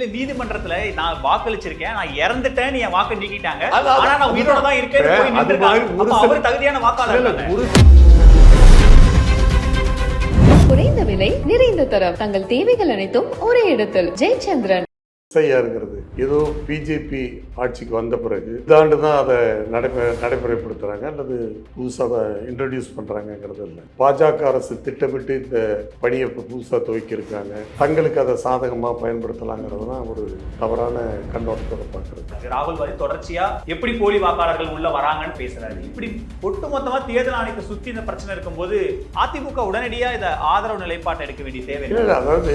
இல்ல நீதிமன்றத்துல நான் வாக்களிச்சிருக்கேன். நான் இறந்துட்டேன் என் வாக்கு நீக்கிட்டாங்க. ஆனா நான் உயிரோட தான் இருக்கேன் அவர் தகுதியான வாக்காளர் இல்ல, தானே? ஒரு குறைந்த விலை நிறைந்த தரம். தங்கள் தேவைகள் அனைத்தும் ஒரே இடத்தில். ஜெயச்சந்திரன். எஸ்ஐஆருங்கிறது ஏதோ பிஜேபி ஆட்சிக்கு வந்த பிறகு இந்த ஆண்டு தான் அதை நடைமுறை நடைமுறைப்படுத்துறாங்க அல்லது புதுசாக அதை இன்ட்ரடியூஸ் பண்ணுறாங்கங்கிறது இல்லை. பாஜக அரசு திட்டமிட்டு இந்த பணியை இப்போ புதுசாக துவக்கியிருக்காங்க. தங்களுக்கு அதை சாதகமாக பயன்படுத்தலாங்கிறது தான் ஒரு தவறான கண்ணோட்டத்தோட பார்க்குறது. ராகுல் காந்தி தொடர்ச்சியா எப்படி போலி வாக்காளர்கள் உள்ள வராங்கன்னு பேசுறாரு. இப்படி ஒட்டுமொத்தமா தேர்தல் ஆணையத்தை சுத்தி இந்த பிரச்சனை இருக்கும்போது அதிமுக உடனடியா இத ஆதரவு நிலைப்பாட்டை எடுக்க வேண்டிய தேவை இல்லை அதாவது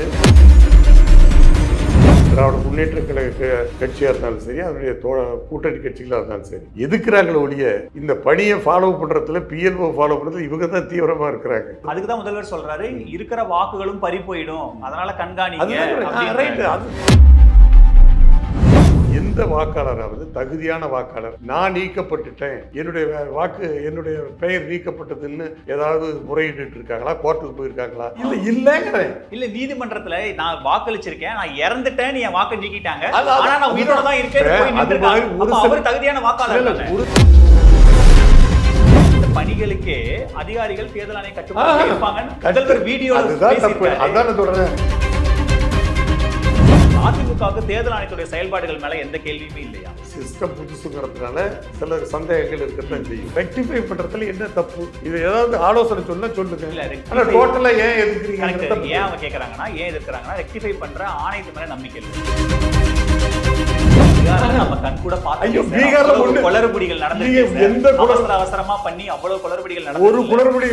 திராவிட முன்னேற்ற கழக கட்சியாக இருந்தாலும் சரி அதனுடைய கூட்டணி கட்சிகளாக இருந்தாலும் சரி எதுக்குறாங்களே ஒழிய இந்த பணியை ஃபாலோ பண்ணுறதுல பிஎல்ஓ ஃபாலோ பண்ணுறதுல இவங்க தான் தீவிரமாக இருக்கிறாங்க. அதுக்கு தான் முதல்வர் சொல்றாரு இருக்கிற வாக்குகளும் பறி போயிடும். அதனால அப்படின்றாரு. அது எந்த வாக்காளராவது தகுதியான வாக்காளர் நான் நீக்கப்பட்டுட்டேன் என்னுடைய வாக்கு என்னுடைய பெயர் நீக்கப்பட்டதுன்னு ஏதாவது முறையிட்டு இருக்காங்களா கோர்ட்டுக்கு போயிருக்காங்களா? இல்ல இல்லைங்கிறேன். இல்ல நீதிமன்றத்துல நான் வாக்களிச்சிருக்கேன் நான் இறந்துட்டேன் என் வாக்கு நீக்கிட்டாங்க. ஆனா நான் உயிரோட தான் இருக்கேன் அவர் தகுதியான வாக்காளர் பணிகளுக்கே அதிகாரிகள் தேர்தல் ஆணைய கட்டுப்பாடு முதல்வர் வீடியோ அதுதான் சொல்றேன். அதிமுகவுக்கு தேர்தல் ஆணையத்துடைய செயல்பாடுகள் மேல எந்த கேள்வியுமே இல்லையா? சிஸ்டம் புதுசுங்கிறதுனால சில சந்தேகங்கள் இருக்கத்தான் செய்யும். ரெக்டிஃபை பண்றதுல என்ன தப்பு? இது ஏதாவது ஆலோசனை சொன்னா சொல்லுங்க. இல்ல, ஆனா rectify- டோட்டலா ஏன் கரெக்ட் எதுக்குறீங்க ஏன் அவங்க கேக்குறாங்கன்னா ஏன் எதிர்க்கிறாங்கன்னா ரெக்டிஃபை பண்ற ஆணையத்து மேல நம்பிக்கை இல்லை. நம்ம கண் கூட பார்த்து ஐயோ, பேசுற பீகார்ல அவ்வளவு ஒண்ணு- குளறுபடிகள் நடந்து எந்த அவசர அவசரமா பண்ணி அவ்வளவு குளறுபடிகள் ஒரு நடந்து குளறுபடி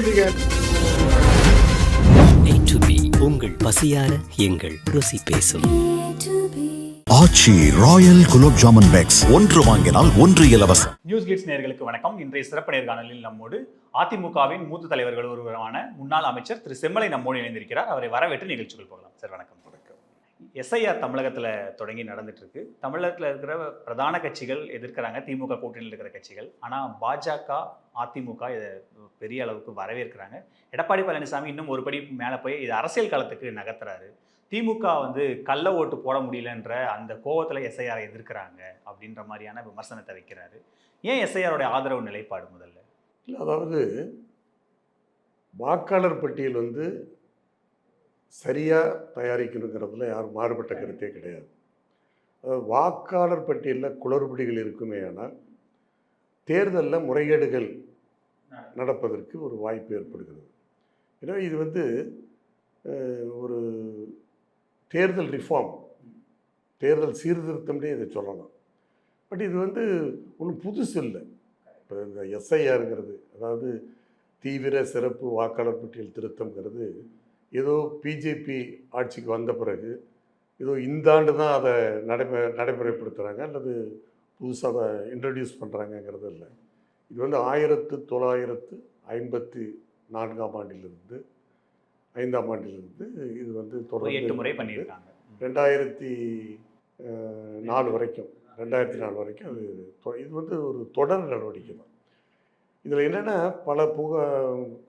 B உங்கள் பசியார எங்கள் ருசி பேசும். Aachi royal gulab jamun packs. ஒன்று வாங்கினால் ஒன்று இலவசம் நியூஸ் கிட்ஸ் நேயர்களுக்கு வணக்கம். இன்றைய சிறப்பு நேர்காணலில் நம்மோடு அதிமுகவின் மூத்த தலைவர்கள் ஒருவரான முன்னாள் அமைச்சர் திரு செம்மலை நம்மோடு இணைந்திருக்கிறார். அவரை வரவேற்று நிகழ்ச்சிகள் போகலாம். சார் வணக்கம். வணக்கம். எஸ்ஐஆர் தமிழகத்தில் தொடங்கி நடந்துட்டு இருக்கு தமிழகத்தில் இருக்கிற பிரதான கட்சிகள் எதிர்க்கிறாங்க. திமுக கூட்டணியில் இருக்கிற கட்சிகள். ஆனால் பாஜக அதிமுக இதை பெரிய அளவுக்கு வரவேற்கிறாங்க. எடப்பாடி பழனிசாமி இன்னும் ஒரு படி மேலே போய் இது அரசியல் களத்துக்கு நகர்த்துறாரு. திமுக வந்து கள்ள ஓட்டு போட முடியலன்ற அந்த கோவத்தில் எஸ்ஐஆரை எதிர்க்கிறாங்க அப்படின்ற மாதிரியான விமர்சனத்தை வைக்கிறாரு. ஏன் எஸ்ஐஆரோட ஆதரவு நிலைப்பாடு முதல்ல? இல்ல, அதாவது வாக்காளர் பட்டியல் வந்து சரியாக தயாரிக்கணுங்கிறதுல யாரும் மாறுபட்ட கருத்தே கிடையாது. வாக்காளர் பட்டியலில் குளறுபடிகள் இருக்குமே ஆனால் தேர்தலில் முறைகேடுகள் நடப்பதற்கு ஒரு வாய்ப்பு ஏற்படுகிறது. ஏன்னா இது வந்து ஒரு தேர்தல் ரிஃபார்ம் தேர்தல் சீர்திருத்தம்னே இதை சொல்லலாம். பட் இது வந்து ஒன்றும் புதுசு இல்லை. இப்போ இந்த எஸ்ஐஆருங்கிறது அதாவது தீவிர சிறப்பு வாக்காளர் பட்டியல் திருத்தம்ங்கிறது ஏதோ பிஜேபி ஆட்சிக்கு வந்த பிறகு ஏதோ இந்த ஆண்டு தான் அதை நடைமுறை நடைமுறைப்படுத்துகிறாங்க அல்லது புதுசாக அதை இன்ட்ரடியூஸ் பண்ணுறாங்கங்கிறது இல்லை. இது வந்து ஆயிரத்து தொள்ளாயிரத்து ஐம்பத்தி நான்காம் ஆண்டிலிருந்து ஐந்தாம் ஆண்டிலிருந்து இது வந்து தொடர்ந்து எட்டு முறை. பண்ணியிருக்காங்க. ரெண்டாயிரத்தி நாலு வரைக்கும் ரெண்டாயிரத்தி நாலு வரைக்கும் அது இது வந்து ஒரு தொடர் நடவடிக்கை தான். இதில் என்னென்னா பல புகா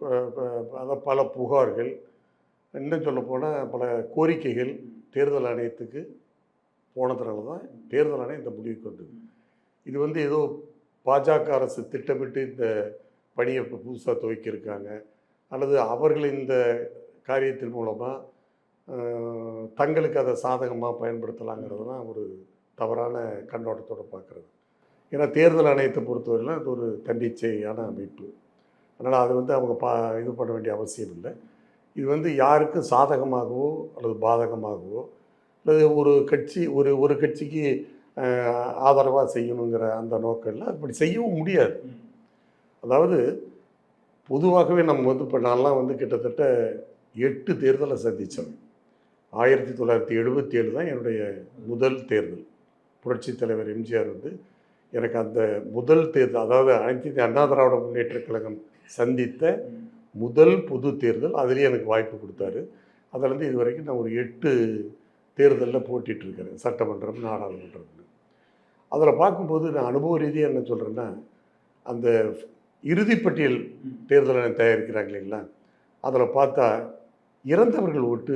அஹ், அஹ், அதான் பல புகார்கள் இன்னும் சொல்ல போனால் பல கோரிக்கைகள் தேர்தல் ஆணையத்துக்கு போனதுனால தான் தேர்தல் ஆணையம் இந்த முடிவுக்கு வந்தது. இது வந்து ஏதோ பாஜக அரசு திட்டமிட்டு இந்த பணியை இப்போ புதுசாக துவக்கியிருக்காங்க அல்லது அவர்கள் இந்த காரியத்தின் மூலமாக தங்களுக்கு அதை சாதகமாக பயன்படுத்தலாங்கிறது தான் ஒரு தவறான கண்ணோட்டத்தோடு பார்க்குறது. ஏன்னா தேர்தல் ஆணையத்தை பொறுத்தவரையிலும் அது ஒரு தன்னிச்சையான அமைப்பு. அதனால் அது வந்து அவங்க பா இது பண்ண வேண்டிய அவசியம் இல்லை. இது வந்து யாருக்கு சாதகமாகவோ அல்லது பாதகமாகவோ அல்லது ஒரு கட்சி ஒரு ஒரு கட்சிக்கு ஆதரவாக செய்யணுங்கிற அந்த நோக்கம் இல்லை அப்படி செய்யவும் முடியாது. அதாவது பொதுவாகவே நம்ம வந்து இப்போ நான்லாம் வந்து கிட்டத்தட்ட எட்டு தேர்தலை சந்தித்தவன் ஆயிரத்தி தொள்ளாயிரத்தி எழுபத்தி ஏழு தான் என்னுடைய முதல் தேர்தல். புரட்சித் தலைவர் எம்ஜிஆர் வந்து எனக்கு அந்த முதல் தேர்தல் அதாவது அனைத்து அண்ணா திராவிட முன்னேற்றக் கழகம் சந்தித்த முதல் பொது தேர்தல். அதுலேயே எனக்கு வாய்ப்பு கொடுத்தாரு. அதிலேருந்து இது வரைக்கும் நான் ஒரு எட்டு தேர்தலில் போட்டிட்டு இருக்கிறேன். சட்டமன்றம் நாடாளுமன்றம்னு அதில் பார்க்கும்போது நான் அனுபவ ரீதியாக என்ன சொல்கிறேன்னா அந்த இறுதிப்பட்டியல் தேர்தல் தயாரிக்கிறாங்க இல்லைங்களா? அதில் பார்த்தா இறந்தவர்கள் ஓட்டு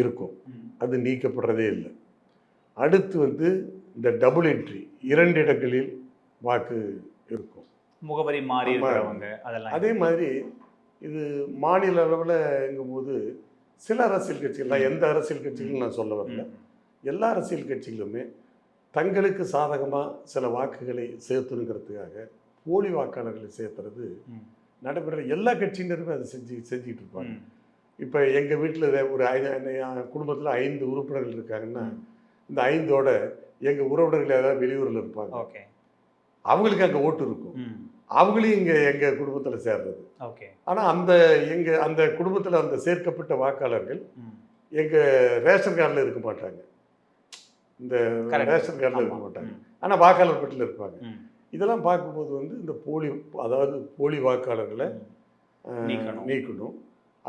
இருக்கும். அது நீக்கப்படுறதே இல்லை. அடுத்து வந்து இந்த டபுள் என்ட்ரி இரண்டு இடங்களில் வாக்கு இருக்கும். முகவரி மாறி அதெல்லாம் அதே மாதிரி இது மாநில அளவில் போது சில அரசியல் கட்சிகள் எந்த அரசியல் கட்சிகளும் நான் சொல்ல வரல. எல்லா அரசியல் கட்சிகளுமே தங்களுக்கு சாதகமாக சில வாக்குகளை சேர்த்துனுங்கிறதுக்காக போலி வாக்காளர்களை சேர்த்துறது. நடைபெற எல்லா கட்சியினருமே அதை செஞ்சு செஞ்சுட்டு இருப்பாங்க. இப்போ எங்கள் வீட்டில் ஒரு குடும்பத்தில் ஐந்து உறுப்பினர்கள் இருக்காங்கன்னா. இந்த ஐந்தோட எங்கள் உறவினர்கள் ஏதாவது வெளியூரில் இருப்பாங்க ஓகே அவங்களுக்கு அங்கே ஓட்டு இருக்கும். அவங்களையும் இங்கே எங்கள் குடும்பத்தில் சேர்றது ஓகே ஆனால் அந்த எங்கள் அந்த குடும்பத்தில் அந்த சேர்க்கப்பட்ட வாக்காளர்கள். எங்கள் ரேஷன் கார்டில் இருக்க மாட்டாங்க இந்த. ரேஷன் கார்டில் இருக்க. மாட்டாங்க. ஆனால் வாக்காளர் பட்டியலில் இருப்பாங்க. இதெல்லாம் பார்க்கும்போது வந்து இந்த போலி அதாவது போலி வாக்காளர்களை நீக்கணும்.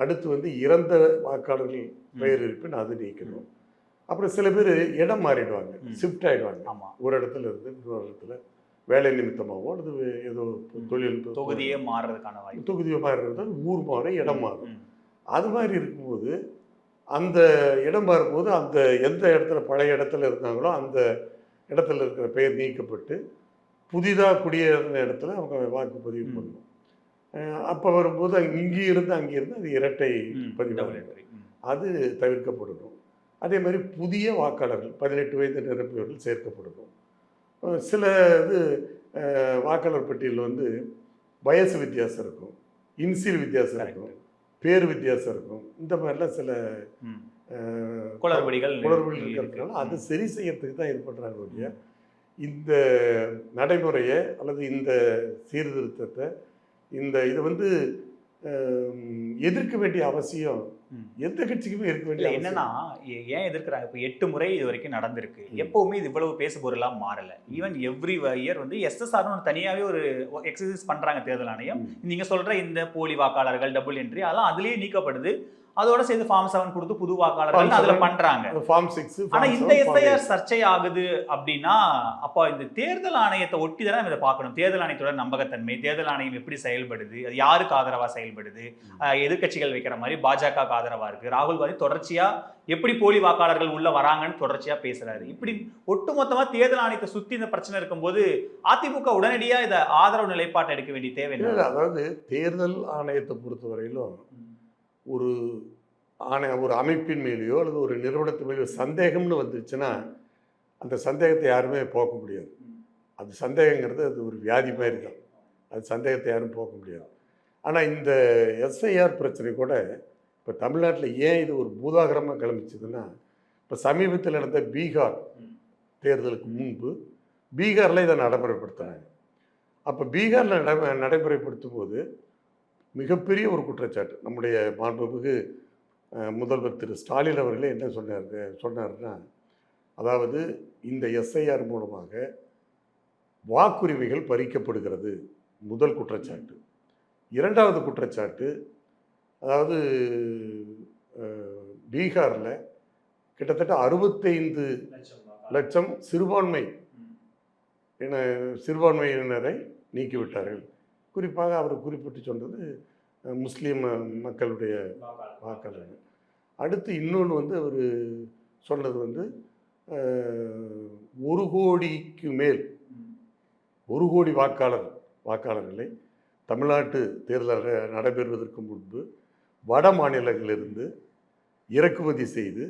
அடுத்து வந்து இறந்த வாக்காளர்கள் பெயர் இருப்பின் அது நீக்கணும் அப்புறம் சில பேர் இடம் மாறிடுவாங்க. ஷிஃப்ட் ஆயிடுவாங்க. ஆமா. ஒரு இடத்துல இருந்து இன்னொரு இடத்துல வேலை நிமித்தமாகவோ அல்லது ஏதோ தொழில் தொகுதியே மாறுறதுக்கான வாய்ப்பு. தொகுதி மாறுறது ஊர் மாறும் இடம் மாறும். அது மாதிரி இருக்கும்போது அந்த இடம் மாறும்போது அந்த எந்த இடத்துல பழைய இடத்துல இருந்தாங்களோ அந்த இடத்துல இருக்கிற பெயர் நீக்கப்பட்டு புதிதாக குடியேறின இடத்துல அவங்க வாக்குப்பதிவு ம். பண்ணணும் அப்போ வரும்போது இங்கே இருந்து அங்கே இருந்து அது இரட்டை ம். பதிவு Double entry. ம். அது தவிர்க்கப்படணும் அதே மாதிரி புதிய வாக்காளர்கள் பதினெட்டு வயது நிரம்பியவர்கள் சேர்க்கப்படணும் சில இது வாக்காளர் பட்டியலில் வந்து வயசு வித்தியாசம் இருக்கும் இன்சியல் வித்தியாசம். இருக்கும் பேர் வித்தியாசம் இருக்கும் இந்த மாதிரிலாம் சில குளறுபடிகள் குளறுபடிகள் இருக்கு. இருக்கிறதுனால அது. சரி செய்யறதுக்கு தான் இது பண்ணுறாங்க இந்த நடைமுறையை அல்லது இந்த சீர்திருத்தத்தை இந்த இதை வந்து எதிர்க்க வேண்டிய அவசியம். எந்த கட்சிக்குமே இருக்க வேண்டிய என்னன்னா ஏன் எதிர்க்கிறாங்க? இப்போ எட்டு முறை இது வரைக்கும் நடந்திருக்கு. எப்பவுமே இது இவ்வளவு பேசு பொருளா மாறல. ஈவன் எவ்ரி இயர் வந்து எஸ்எஸ்ஆர் தனியாவே ஒரு எக்ஸசைஸ் பண்றாங்க தேர்தல் ஆணையம். நீங்க சொல்ற இந்த போலி வாக்காளர்கள் டபுள் என்ட்ரி அதெல்லாம் அதுலயே நீக்கப்படும் அதோட சேர்ந்து ஃபார்ம் செவன் கொடுத்து புது வாக்காளர்கள் அதுல. பண்றாங்க. ஃபார்ம் சிக்ஸ் ஆனா இந்த எஸ்ஐஆர் சர்ச்சை ஆகுது அப்படின்னா அப்போ இந்த தேர்தல் ஆணையத்தை ஒட்டி தானே இதை பார்க்கணும். தேர்தல் ஆணையத்தோட நம்பகத்தன்மை தேர்தல் ஆணையம் எப்படி செயல்படுது அது யாருக்கு ஆதரவா செயல்படுது அஹ் எதிர்க்கட்சிகள் வைக்கிற மாதிரி பாஜக ஆதரவா இருக்கு ராகுல் காந்தி தொடர்ச்சியா எப்படி போலி வாக்காளர்கள் உள்ள வராங்கன்னு தொடர்ச்சியா பேசுறாரு. இப்படி ஒட்டுமொத்தமா தேர்தல் ஆணையத்தை சுத்தி இந்த பிரச்சனை இருக்கும்போது அதிமுக உடனடியா இதை ஆதரவு நிலைப்பாட்டை எடுக்க வேண்டிய தேவை அதாவது தேர்தல் ஆணையத்தை பொறுத்தவரையிலும் ஒரு ஆணை ஒரு அமைப்பின் மேலேயோ அல்லது ஒரு நிறுவனத்து மேலேயோ சந்தேகம்னு வந்துருச்சுன்னா அந்த சந்தேகத்தை யாருமே போக்க முடியாது. அது சந்தேகங்கிறது அது ஒரு வியாதி மாதிரி தான் அது சந்தேகத்தை யாரும் போக்க முடியாது. ஆனால் இந்த எஸ்ஐஆர் பிரச்சனை கூட இப்போ தமிழ்நாட்டில் ஏன் இது ஒரு பூதாகரமாக கிளம்பிச்சதுன்னா இப்போ சமீபத்தில் நடந்த பீகார் தேர்தலுக்கு முன்பு பீகாரில் இதை நடைமுறைப்படுத்தினாங்க. அப்போ பீகாரில் நடை நடைமுறைப்படுத்தும் போது மிகப்பெரிய ஒரு குற்றச்சாட்டு. நம்முடைய மாண்புமிகு முதல்வர் திரு ஸ்டாலின் அவர்களே என்ன சொன்னார் சொன்னார்னா அதாவது இந்த எஸ்ஐஆர் மூலமாக வாக்குரிமைகள் பறிக்கப்படுகிறது. முதல் குற்றச்சாட்டு. இரண்டாவது குற்றச்சாட்டு அதாவது பீகாரில் கிட்டத்தட்ட அறுபத்தைந்து லட்சம் சிறுபான்மை என சிறுபான்மையினரை நீக்கிவிட்டார்கள். குறிப்பாக அவர் குறிப்பிட்டு சொன்னது முஸ்லீம் மக்களுடைய வாக்காளர்கள் அடுத்து இன்னொன்று வந்து அவர் சொன்னது வந்து ஒரு கோடிக்கு மேல் ஒரு கோடி வாக்காளர் வாக்காளர்களை தமிழ்நாட்டு தேர்தல் நடைபெறுவதற்கு முன்பு வட மாநிலங்களிலிருந்து இறக்குமதி செய்து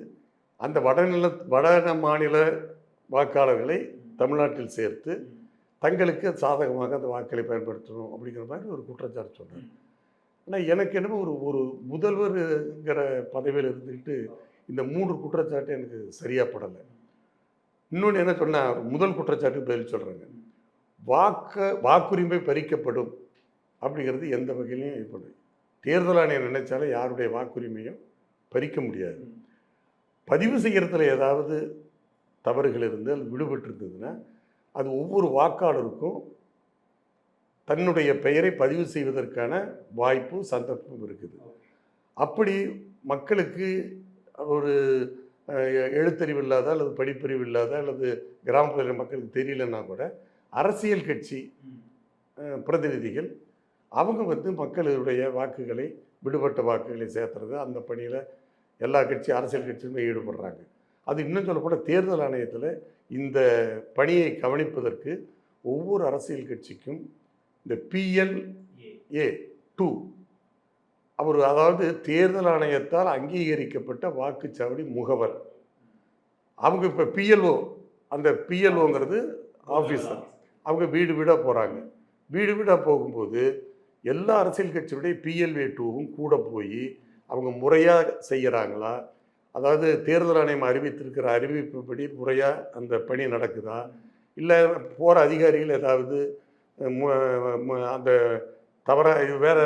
அந்த வடநில வட மாநில வாக்காளர்களை தமிழ்நாட்டில் சேர்த்து தங்களுக்கு சாதகமாக அந்த வாக்களை பயன்படுத்தணும் அப்படிங்கிற மாதிரி ஒரு குற்றச்சாட்டு சொன்னார் ஆனால் எனக்கு என்னமோ ஒரு ஒரு முதல்வருங்கிற பதவியில் இருந்துக்கிட்டு இந்த மூன்று குற்றச்சாட்டு எனக்கு சரியாக படலை. இன்னொன்று என்ன சொன்னால் முதல் குற்றச்சாட்டு பதில் சொல்கிறாங்க வாக்க வாக்குரிமை பறிக்கப்படும் அப்படிங்கிறது எந்த வகையிலையும் இது பண்ணு தேர்தல் ஆணையம் நினைச்சாலும் யாருடைய வாக்குரிமையும் பறிக்க முடியாது. பதிவு செய்கிறதுல ஏதாவது தவறுகள் இருந்து அது விடுபட்டு இருந்ததுன்னா அது ஒவ்வொரு வாக்காளருக்கும் தன்னுடைய பெயரை பதிவு செய்வதற்கான வாய்ப்பு சந்தர்ப்பம் இருக்குது. அப்படி மக்களுக்கு ஒரு எழுத்தறிவு இல்லாத அல்லது படிப்பறிவு இல்லாத அல்லது கிராமப்புற மக்களுக்கு தெரியலன்னா கூட அரசியல் கட்சி பிரதிநிதிகள் அவங்க வந்து மக்களுடைய வாக்குகளை விடுபட்ட வாக்குகளை சேர்த்துறது அந்த பணியில் எல்லா கட்சி அரசியல் கட்சியுமே ஈடுபடுறாங்க. அது இன்னும் சொல்லப்போனால் தேர்தல் ஆணையத்தில் இந்த பணியை கவனிப்பதற்கு ஒவ்வொரு அரசியல் கட்சிக்கும் இந்த பிஎல்ஏ டூ அவர் அதாவது தேர்தல் ஆணையத்தால் அங்கீகரிக்கப்பட்ட வாக்குச்சாவடி முகவர். அவங்க இப்போ பிஎல்ஓ அந்த பிஎல்ஓங்கிறது ஆஃபீஸர் அவங்க வீடு வீடாக போகிறாங்க வீடு வீடாக போகும்போது எல்லா அரசியல் கட்சியுடைய பிஎல்ஏ டூவும் கூட போய் அவங்க முறையாக செய்கிறாங்களா அதாவது தேர்தல் ஆணையம் அறிவித்திருக்கிற அறிவிப்புப்படி முறையாக அந்த பணி நடக்குதா? இல்லை போகிற அதிகாரிகள் ஏதாவது அந்த தவறாக இது வேற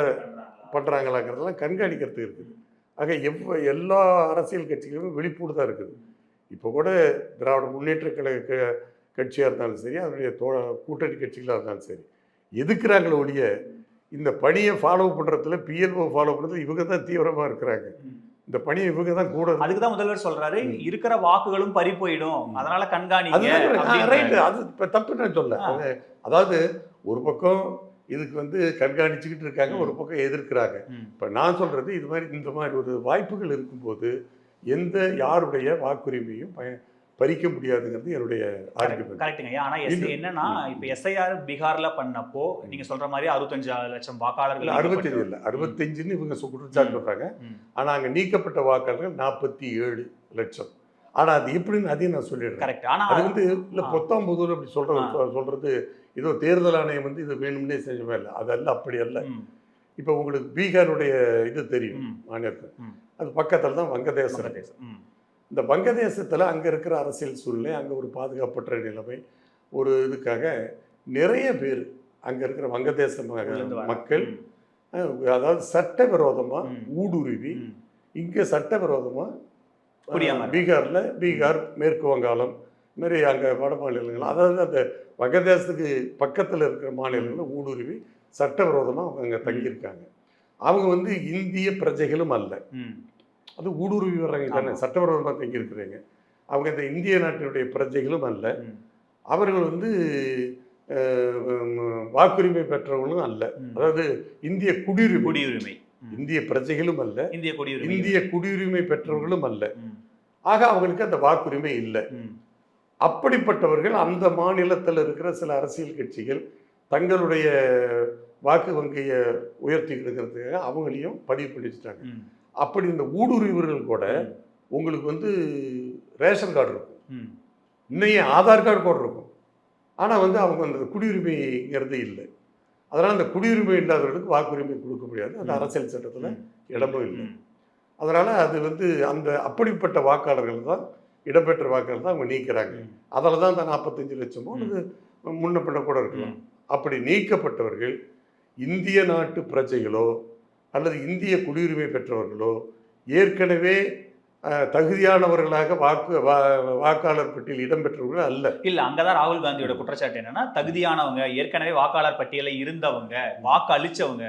பண்ணுறாங்களாங்கிறதெல்லாம் கண்காணிக்கிறதுக்கு இருக்குது. ஆக எவ்வ எல்லா அரசியல் கட்சிகளும் விழிப்போடு தான் இருக்குது. இப்போ கூட திராவிட முன்னேற்ற கழக கட்சியாக இருந்தாலும் சரி அதனுடைய தோ கூட்டணி கட்சிகளாக இருந்தாலும் சரி எதுக்குறாங்களே ஒழிய இந்த பணியை ஃபாலோ பண்ணுறதுல பிஎல்ஓ ஃபாலோ பண்ணுறதுல இவங்க தான் தீவிரமாக இருக்கிறாங்க. இந்த பணியை இவங்க தான் கூட அதுக்கு தான் முதல்வர் சொல்றாரு. இருக்கிற வாக்குகளும் பறி போயிடும். அதனால அப்படின்றாரு. அது தப்பு நான் சொல்ல. அதாவது ஒரு பக்கம் இதுக்கு வந்து கண்காணிச்சுக்கிட்டு இருக்காங்க. ஒரு பக்கம் எதிர்க்கிறாங்க. இப்போ நான் சொல்றது இது மாதிரி இந்த மாதிரி ஒரு வாய்ப்புகள் இருக்கும்போது எந்த யாருடைய வாக்குரிமையும் பய பறிக்க முடியாதுங்கிறது என்னுடைய ஆர்குமெண்ட் கரெக்ட்டுங்க ஐயா ஆனா எஸ் என்னன்னா இப்ப எஸ்ஐஆர் பீகார்ல பண்ணப்போ நீங்க சொல்ற மாதிரி அறுபத்தஞ்சு லட்சம் வாக்காளர்கள் அறுபத்தஞ்சு இல்லை. அறுபத்தஞ்சுன்னு இவங்க குற்றச்சாட்டு சொல்றாங்க ம். ஆனா அங்க நீக்கப்பட்ட வாக்காளர்கள் நாற்பத்தி ஏழு லட்சம். ஆனா அது எப்படின்னு அதையும் நான் சொல்லிடுறேன். கரெக்ட் ஆனா அது வந்து இல்ல. பொத்தாம் புதூர் அப்படி சொல்றது ஆ. ஏதோ தேர்தல் ஆணையம் வந்து இது வேணும்னே செஞ்சமே இல்லை அதல்ல அப்படி அல்ல இப்போ உங்களுக்கு பீகாருடைய இது தெரியும். மாநிலத்தில். அது பக்கத்தில் தான் வங்கதேசம் இருக்கு. வங்கதேசம். ம். இந்த வங்கதேசத்தில் அங்கே இருக்கிற அரசியல் சூழ்நிலை அங்கே ஒரு பாதுகாப்பற்ற நிலைமை ஒரு இதுக்காக நிறைய பேர் அங்கே இருக்கிற வங்கதேச மக்கள் அதாவது சட்டவிரோதமாக. ஊடுருவி. இங்கே சட்டவிரோதமாக. பீகாரில் பீகார் மேற்கு வங்காளம் மாரி அங்கே வட மாநிலங்கள் அதாவது அந்த வங்கதேசத்துக்கு பக்கத்தில் இருக்கிற மாநிலங்களில் ஊடுருவி சட்டவிரோதமாக அவங்க அங்கே தங்கியிருக்காங்க. அவங்க வந்து இந்திய பிரஜைகளும் அல்ல. அது ஊடுருவி வர்றாங்க தானே. சட்டவிரோதமாக தங்கியிருக்கிறாங்க அவங்க இந்த இந்திய நாட்டினுடைய பிரஜைகளும் அல்ல. அவர்கள் வந்து வாக்குரிமை பெற்றவர்களும் அல்ல. அதாவது இந்திய குடியுரிமை. குடியுரிமை. இந்திய பிரஜைகளும் அல்ல. இந்திய குடியுரிமை இந்திய குடியுரிமை பெற்றவர்களும் அல்ல. ஆக அவங்களுக்கு அந்த வாக்குரிமை இல்லை. அப்படிப்பட்டவர்கள் அந்த மாநிலத்தில் இருக்கிற சில அரசியல் கட்சிகள் தங்களுடைய வாக்கு வங்கியை உயர்த்திக்கிறதுக்காக அவங்களையும் பதிவு பண்ணி வச்சுட்டாங்க. அப்படி இந்த ஊடுருவர்கள் கூட உங்களுக்கு வந்து ரேஷன் கார்டு இருக்கும் ம். இன்னையும் ஆதார் கார்டு கூட இருக்கும் ஆனால் வந்து அவங்க அந்த குடியுரிமைங்கிறது இல்லை அதனால் அந்த குடியுரிமை இல்லாதவர்களுக்கு வாக்குரிமை கொடுக்க முடியாது அந்த. அரசியல் சட்டத்தில். இடமும் இல்லை. அதனால் அது வந்து அந்த அப்படிப்பட்ட வாக்காளர்கள் தான் இடம்பெற்ற வாக்காளர் தான் அவங்க நீக்கிறாங்க. அதில் தான் அந்த நாற்பத்தஞ்சு லட்சமோ. அல்லது முன்ன பின்ன கூட இருக்கலாம். அப்படி நீக்கப்பட்டவர்கள் இந்திய நாட்டு பிரஜைகளோ அல்லது இந்திய குடியுரிமை பெற்றவர்களோ ஏற்கனவே தகுதியானவர்களாக வாக்கு வாக்காளர் பட்டியல் இடம்பெற்றவர்கள் அல்ல. இல்ல அங்கதான் ராகுல் காந்தியோட குற்றச்சாட்டு என்னன்னா தகுதியானவங்க ஏற்கனவே வாக்காளர் பட்டியல இருந்தவங்க வாக்கு அளிச்சவங்க.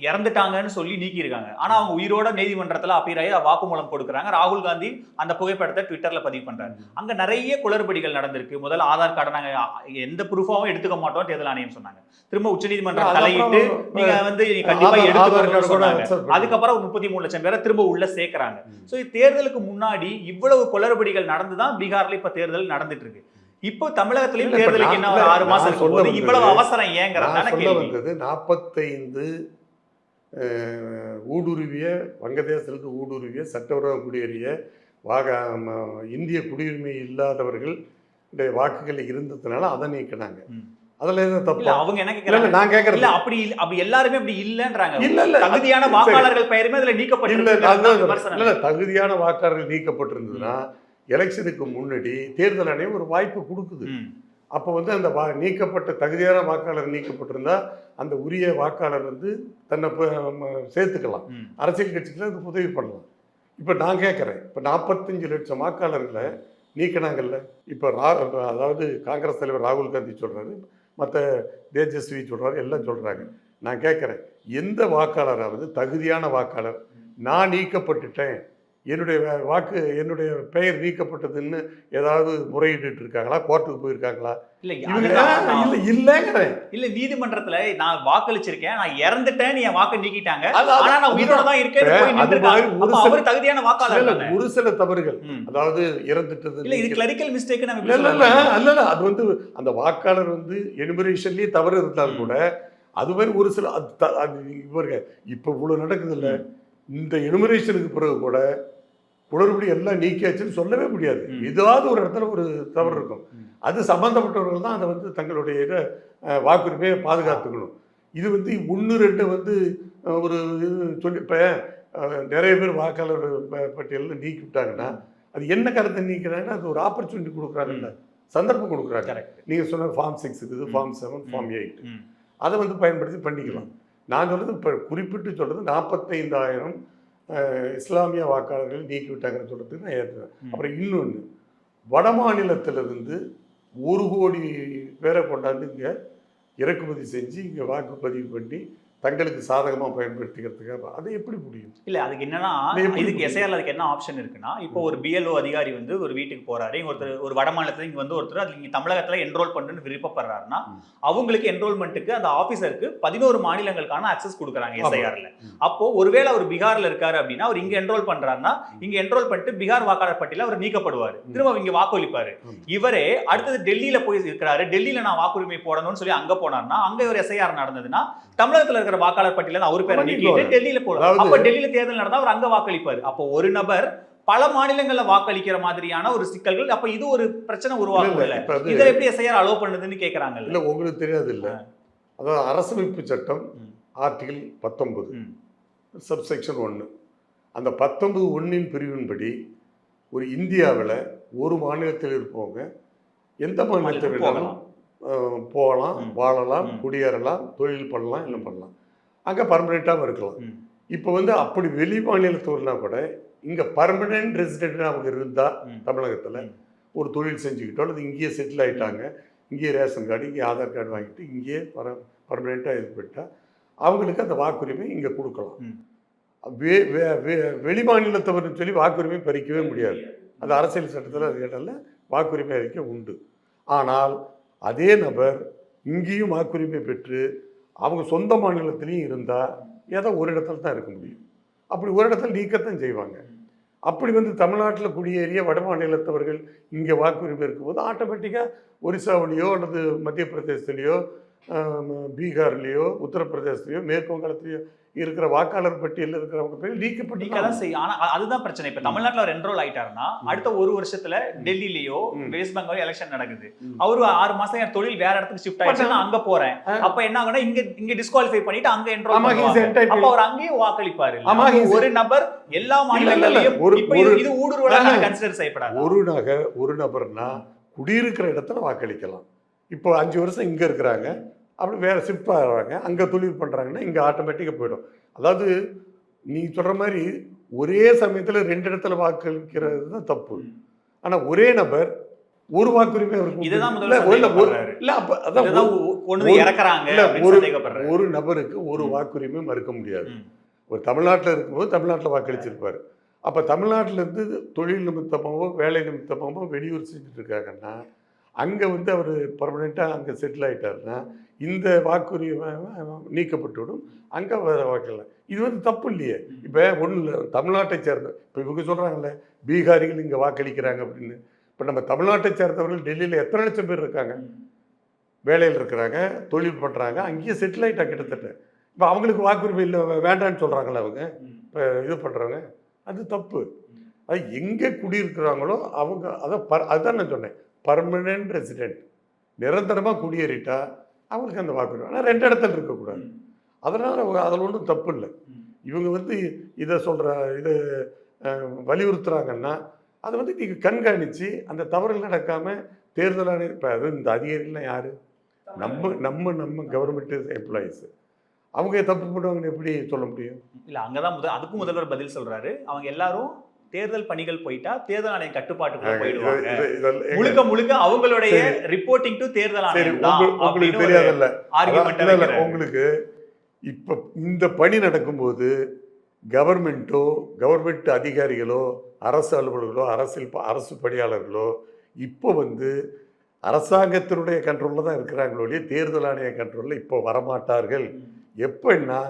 இறந்துட்டாங்கன்னு சொல்லி நீக்கியிருக்காங்க. ஆனா அவங்க உயிரோட நீதிமன்றத்துல அப்பீராயி வாக்குமூலம் கொடுக்குறாங்க. ராகுல் காந்தி அந்த புகைப்படத்தை ட்விட்டர்ல பதிவு பண்றாரு. அங்க நிறைய குளறுபடிகள் நடந்திருக்கு. முதல்ல ஆதார் கார்டை நாங்க எந்த ப்ரூஃபாவும் எடுத்துக்க மாட்டோம் தேர்தல் ஆணையம் சொன்னாங்க. திரும்ப உச்சநீதிமன்றம் தலையிட்டு நீங்க வந்து கண்டிப்பா எடுத்துக்கணும்னு கூட சொன்னாங்க. அதுக்கப்புறம் முப்பத்தி மூணு லட்சம் பேரை திரும்ப உள்ள சேர்க்கறாங்க. ம். சோ தேர்தலுக்கு முன்னாடி இவ்வளவு குளறுபடிகள் நடந்துதான் பீகார்ல இப்ப தேர்தல் நடந்துட்டு இருக்கு இப்போ தமிழகத்திலயும் தேர்தலுக்கு நான் ஆறு மாசம் நான் இருக்கும் சொல்ல போது இவ்வளவு அவசரம் வந்தது நாற்பத்தைந்து ஊடுருவிய வங்கதேசத்திலிருந்து ஊடுருவிய சட்டவிரோத குடியேறிய வாக இந்திய குடியுரிமை இல்லாதவர்கள் வாக்குகள் இருந்ததுனால அதை நீக்கினாங்க. அதுல எதுவும் தப்பு? அவங்க என்ன கேக்குறாங்க? நான் கேட்கறது இல்ல அப்படி அப்படி எல்லாருமே அப்படி இல்லன்றாங்க. இல்ல இல்ல தகுதியான. வாக்காளர்கள் பெயருமே அதுல நீக்கப்பட்டிருக்கு இல்ல தகுதியான வாக்காளர்கள் நீக்கப்பட்டிருந்ததுன்னா எலெக்ஷனுக்கு முன்னாடி தேர்தல் ஆணையம் ஒரு வாய்ப்பு கொடுக்குது. அப்போ வந்து அந்த வா நீக்கப்பட்ட தகுதியான வாக்காளர் நீக்கப்பட்டிருந்தா அந்த உரிய வாக்காளர் வந்து தன்னை சேர்த்துக்கலாம். அரசியல் கட்சிகள் அதுக்கு உதவி பண்ணலாம். இப்போ நான் கேட்குறேன் இப்போ நாற்பத்தஞ்சு லட்சம் வாக்காளர்களை நீக்கினாங்கல்ல. இப்போ ரா இப்ப அதாவது காங்கிரஸ் தலைவர் ராகுல் காந்தி சொல்கிறாரு மற்ற தேஜஸ்வி சொல்கிறாரு எல்லாம் சொல்கிறாங்க நான் கேட்குறேன் எந்த வாக்காளராவது தகுதியான வாக்காளர் நான் நீக்கப்பட்டுட்டேன் என்னுடைய வாக்கு என்னுடைய பெயர் நீக்கப்பட்டதுன்னு ஏதாவது முறையிட்டு இருக்காங்களா கோர்ட்டுக்கு போயிருக்காங்களா? இல்ல இல்லைங்கிறேன். இல்ல நீதிமன்றத்துல நான் வாக்களிச்சிருக்கேன். நான் இறந்துட்டேன் என் வாக்கு நீக்கிட்டாங்க. அது- அது- ஆனா நான் உயிரோட தான் இருக்கேன்னு போய் அது நின்றுருக்காங்க. மாதிரி ஒரு அப்ப சில- அவர் தகுதியான வாக்காளர் ஒரு சில தவறுகள். அதாவது இறந்துட்டது இல்ல இது கிளரிக்கல் மிஸ்டேக் நம்ம இல்ல அது வந்து அந்த வாக்காளர் வந்து எனுமரேஷன்லயே தவறு இருந்தால் கூட அது மாதிரி ஒரு சில அது இவருங்க. இப்ப இவ்வளவு நடக்குது இல்ல இந்த எனுமரேஷனுக்கு பிறகு கூட குளறுபடி எல்லாம் நீக்கியாச்சுன்னு சொல்லவே முடியாது. ஏதாவது ஒரு இடத்துல ஒரு தவறு இருக்கும். அது சம்பந்தப்பட்டவர்கள் தான் அதை வந்து தங்களுடைய இதை வாக்குரிமையை பாதுகாத்துக்கணும். இது வந்து ஒன்று ரெண்டு வந்து ஒரு இது சொல்லி இப்போ நிறைய பேர் வாக்காளர் பட்டியலில் நீக்கி விட்டாங்கன்னா அது என்ன கருத்தை நீக்கிறாங்கன்னா அது ஒரு ஆப்பர்ச்சுனிட்டி கொடுக்குறாங்கல்ல. சந்தர்ப்பம் கொடுக்குறாங்க. நீங்கள் சொன்ன ஃபார்ம் சிக்ஸ் இருக்குது. Form seven form eight. அதை வந்து பயன்படுத்தி பண்ணிக்கலாம். நான் சொல்றது இப்போ குறிப்பிட்டு சொல்றது நாற்பத்தைந்தாயிரம் இஸ்லாமிய வாக்காளர்கள் நீக்கி விட்டாங்கன்னு சொல்றதுக்கு நான் ஏற்றுறேன் ம். அப்புறம் இன்னொன்று வட மாநிலத்திலிருந்து ஒரு கோடி பேரை கொண்டாந்து இங்கே இறக்குமதி செஞ்சு இங்கே வாக்குப்பதிவு பண்ணி தங்களுக்கு சாதகமாக பயன்படுத்திக்கிறதுக்காக அது எப்படி முடியும் இல்ல அதுக்கு என்னன்னா இதுக்கு புரியுது? எஸ்ஐஆர்ல அதுக்கு என்ன ஆப்ஷன் இருக்குன்னா இப்போ ஒரு பிஎல்ஓ அதிகாரி வந்து ஒரு வீட்டுக்கு போறாரு இங்க ஒருத்தர் ஒரு வட மாநிலத்துல இங்க வந்து ஒருத்தர் அது இங்க தமிழகத்துல என்ரோல் பண்ணணும்னு விருப்பப்படுறாருன்னா. அவங்களுக்கு என்ரோல்மெண்ட்டுக்கு அந்த ஆபீசருக்கு பதினோரு மாநிலங்களுக்கான அக்சஸ் கொடுக்குறாங்க. எஸ்ஐஆர்ல. அப்போ ஒருவேளை அவர் பீகார்ல இருக்காரு அப்படின்னா அவர் இங்க என்ரோல் பண்றாருன்னா இங்க என்ரோல் பண்ணிட்டு பீகார் வாக்காளர் பட்டியல அவர் நீக்கப்படுவார். திரும்ப இங்க வாக்களிப்பாரு. இவரே அடுத்தது டெல்லியில போய் இருக்கிறாரு டெல்லியில நான் வாக்குரிமை போடணும்னு சொல்லி அங்க போனார்னா அங்க ஒரு எஸ்ஐஆர் நடந்ததுன்னா தமிழகத்துல இருக்கிற வாக்காளர் பட்டியல அவர் பேரை நீக்கிட்டு. டெல்லியில அதாவது- அப்ப டெல்லியில தேர்தல் நடந்தா அவர் அங்க வாக்களிப்பாரு. அப்போ ஒரு நபர் பல மாநிலங்கள்ல வாக்களிக்கிற மாதிரியான ஒரு சிக்கல்கள் அப்ப இது ஒரு பிரச்சனை உருவாகும் இல்ல இதை எப்படி எஸ்ஐஆர் அலோவ் பண்ணுதுன்னு கேக்குறாங்கல்ல. இல்லை உங்களுக்கு தெரியாது இல்லை அதாவது அரசமைப்பு சட்டம். ஆர்டிகிள் பத்தொன்பது. சப்செக்ஷன் ஒன்று அந்த பத்தொன்பது ஒன்றின் பிரிவின்படி ஒரு இந்தியாவில் ஒரு மாநிலத்தில் இருப்பவங்க எந்த மாநிலத்தில் வேணாலும் போகலாம். வாழலாம். குடியேறலாம் தொழில் பண்ணலாம் எல்லாம் பண்ணலாம் அங்கே பர்மனெண்ட்டாகவும் இருக்கலாம். இப்போ வந்து அப்படி வெளி மாநிலத்தூர்னா கூட இங்கே பர்மனெண்ட் ரெசிடென்ட் அவங்க இருந்தால். தமிழகத்தில். ஒரு தொழில் செஞ்சுக்கிட்டோ அல்லது இங்கேயே செட்டில் ஆயிட்டாங்க இங்கேயே ரேஷன் கார்டு இங்கே ஆதார் கார்டு வாங்கிட்டு இங்கேயே பர பர்மனெண்ட்டாக இது பண்ணிட்டா அவங்களுக்கு அந்த வாக்குரிமை இங்கே கொடுக்கலாம். வே வே- வெளி மாநிலத்தவர்னு சொல்லி வாக்குரிமை பறிக்கவே முடியாது அது அரசியல் சட்டத்தில் அது இடம்ல வாக்குரிமை அறிக்கை உண்டு ஆனால் அதே நபர் இங்கேயும் வாக்குரிமை பெற்று அவங்க சொந்த மாநிலத்திலையும் இருந்தால் ஏதோ ஒரு இடத்துல தான் இருக்க முடியும். அப்படி ஒரு இடத்துல நீக்கத்தான் செய்வாங்க. அப்படி வந்து தமிழ்நாட்டில் குடியேறிய வட மாநிலத்தவர்கள் இங்கே வாக்குரிமை இருக்கும்போது ஆட்டோமேட்டிக்காக ஒரிசாவிலேயோ அல்லது மத்திய பிரதேசத்துலேயோ பீகார்லேயோ உத்தரப்பிரதேசத்துலேயோ மேற்கு வங்காளத்துலேயோ இருக்கிற வாக்காளர் பட்டியலில் இருக்கிறவங்க பேர் நீக்கப்பட்டு செய்யும். ஆனா அ- அதுதான் பிரச்சனை. இப்ப தமிழ்நாட்டுல அவர் என்ரோல் ஆயிட்டாருன்னா அடுத்த ஒரு வருஷத்துல டெல்லிலயோ. வெஸ்ட் பெங்கால் எலெக்ஷன் நடக்குது. அவரு ஆறு மாசம் என் தொழில் வேற இடத்துக்கு ஷிஃப்ட் ஆயிடுச்சு நான் அங்க போறேன். அப்ப என்ன ஆகும்னா இங்க இங்க டிஸ்குவாலிஃபை பண்ணிட்டு அங்க என்ரோல். அப்ப அவர் அங்கேயும் வாக்களிப்பாரு ஒரு நபர் எல்லா மாநிலங்களிலும் இது- ஊடுருவலாக. கன்சிடர் செய்யப்படாது? ஒரு நகை ஒரு நபர்னா குடியிருக்கிற இடத்துல வாக்களிக்கலாம். இப்போ அஞ்சு வருஷம் இங்கே இருக்கிறாங்க. அப்படி வேற ஷிஃப்ட் ஆகிறாங்க. அங்கே தொழில் பண்ணுறாங்கன்னா இங்கே ஆட்டோமேட்டிக்காக போயிடும். அதாவது நீ சொல்கிற மாதிரி ஒரே சமயத்தில் ரெண்டு இடத்துல வாக்களிக்கிறது தான் தப்பு. ஆனால் ஒரே நபர் ஒரு வாக்குரிமை ஒரு- நபருக்கு ஒரு. வாக்குரிமை மறுக்க முடியாது. ஒரு தமிழ்நாட்டில் இருக்கும்போது தமிழ்நாட்டில் வாக்களிச்சிருப்பார். அப்போ தமிழ்நாட்டிலேருந்து தொழில் நிமித்தமாகவோ வேலை நிமித்தமாகவோ வெளியூர் செஞ்சுட்டு இருக்காங்கன்னா அங்கே வந்து அவர் பர்மனெண்ட்டாக அங்கே செட்டில் ஆகிட்டாருன்னா இந்த வாக்குரிமை நீக்கப்பட்டுவிடும். அங்கே வேறு வாக்கலாம் இது வந்து தப்பு இல்லையே. இப்போ ஒன்றும் இல்லை தமிழ்நாட்டை சேர்ந்த இப்போ இவங்க சொல்கிறாங்கல்ல பீகாரிகள் இங்கே வாக்களிக்கிறாங்க அப்படின்னு. இப்போ நம்ம தமிழ்நாட்டை சேர்ந்தவர்கள் டெல்லியில் எத்தனை லட்சம் பேர் இருக்காங்க? வேலையில் இருக்கிறாங்க தொழில் பண்ணுறாங்க அங்கேயே செட்டில் ஆகிட்டா கிட்டத்தட்ட. இப்போ அவங்களுக்கு வாக்குரிமை இல்லை வேண்டான்னு சொல்கிறாங்களே அவங்க. இப்போ இது பண்ணுறவங்க அது தப்பு. அது எங்கே குடியிருக்கிறாங்களோ அவங்க அதை பர் அதுதான் நான் சொன்னேன். பர்மனெண்ட் ரெசிடென்ட் நிரந்தரமாக குடியேறிட்டா அவங்களுக்கு அந்த வாக்குரிமை ஆனால் ரெண்டு இடத்துல இருக்கக்கூடாது. அதனால் அதில் ஒன்றும் தப்பு இல்லை. இவங்க வந்து இதை சொல்கிற இதை வலியுறுத்துகிறாங்கன்னா அதை வந்து நீங்கள் கண்காணித்து அந்த தவறுகள் நடக்காமல் தேர்தல் ஆணையம் இப்போ அது இந்த அதிகாரிகள்லாம் யார்? நம்ம நம்ம நம்ம கவர்மெண்ட் எம்ப்ளாயீஸு அவங்க தப்பு பண்ணுவாங்கன்னு எப்படி சொல்ல முடியும்? இல்லை அங்கே தான் முதல் அதுக்கும் முதல்வர் பதில் சொல்கிறாரு அவங்க எல்லாரும் தேர்தல் பணிகள் போயிட்டா தேர்தல் ஆணையம் கட்டுப்பாட்டுக்குள்ள போயிடுவாங்க. முழுக்க முழுக்க அவங்களுடைய. ரிப்போர்ட்டிங் டு தேர்தல் ஆணையம் உங்களுக்கு தெரியாதுல்ல. வைக்கிறாரு. உங்களுக்கு இப்ப இந்த பணி நடக்கும்போது கவர்மெண்ட்டோ கவர்மெண்ட் அதிகாரிகளோ அரசு அலுவலர்களோ அரசியல் அரசு பணியாளர்களோ இப்போ வந்து அரசாங்கத்தினுடைய கண்ட்ரோலில் தான் இருக்கிறாங்களோடைய தேர்தல் ஆணைய கண்ட்ரோலில் இப்போ வரமாட்டார்கள். எப்பன்னா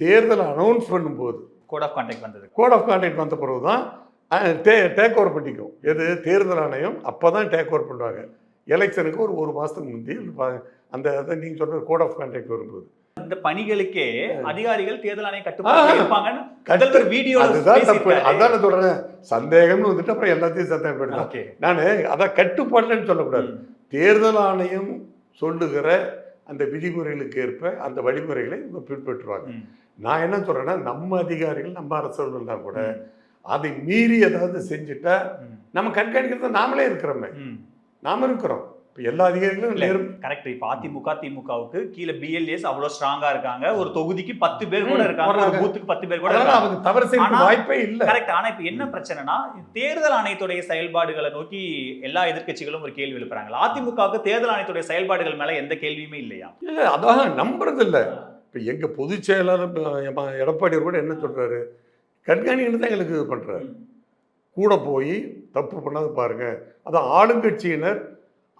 தேர்தல் அனௌன்ஸ் பண்ணும்போது கோட் ஆஃப் கான்டாக்ட் வந்தது. கோட் ஆஃப் கான்டாக்ட் வந்த பிறகு தான் டே டேக் ஓவர் பண்ணிக்கும். எது? தேர்தல் ஆணையம். அப்போ தான் டேக் ஓவர் பண்ணுவாங்க. எலெக்ஷனுக்கு ஒரு ஒரு மாதத்துக்கு முந்தி அந்த அதை நீங்கள் சொல்கிற கோட் ஆஃப் கான்டாக்ட் வரும்போது. இந்த பணிகளுக்கே அதிகாரிகள் தேர்தல் ஆணைய கட்டுப்பாடு வீடியோ அதுதான் தப்பு. அதான் சொல்கிறேன் சந்தேகம்னு வந்துட்டு அப்புறம் எல்லாத்தையும் சந்தேகப்படுத்தலாம் ஓகே. நான் அதான் கட்டுப்பாடுன்னு சொல்லக்கூடாது. தேர்தல் ஆணையம் சொல்லுகிற அந்த விதிமுறைகளுக்கு ஏற்ப அந்த வழிமுறைகளை இவங்க பின்பற்றுவாங்க. நான் என்ன சொல்றேன்னா நம்ம அதிகாரிகள் நம்ம அரசர்கள்னா கூட அதை மீறி ஏதாவது செஞ்சுட்டா நம்ம கண்காணிக்கிறது நாமளே இருக்கிறோமே. நாம இருக்கிறோம். இப்போ எல்லா அதிகாரிகளும் கரெக்ட் இப்ப அதிமுக திமுகவுக்கு கீழே பிஎல்ஏஸ் அவ்வளவு ஸ்ட்ராங்கா இருக்காங்க. ஒரு தொகுதிக்கு பத்து பேர் கூட இருக்காங்க. ஒரு. பூத்துக்கு பத்து பேர் கூட அவங்க தவறு செய்ய வாய்ப்பே இல்லை. கரெக்ட் ஆனா இப்ப என்ன பிரச்சனைனா தேர்தல் ஆணையத்துடைய செயல்பாடுகளை நோக்கி எல்லா எதிர்க்கட்சிகளும் ஒரு கேள்வி எழுப்புறாங்க அதிமுகவுக்கு தேர்தல் ஆணையத்துடைய செயல்பாடுகள் மேல எந்த கேள்வியுமே இல்லையா? இல்லை அதான் நம்புறது இல்லை. இப்போ எங்க பொதுச் செயலாளர் இப்ப எம்ம எடப்பாடி கூட என்ன சொல்றாரு? கண்காணின்னு தான் எங்களுக்கு இது பண்ணுறாரு கூட போய் தப்பு பண்ணாத பாருங்கள் அதான் ஆளுங்கட்சியினர்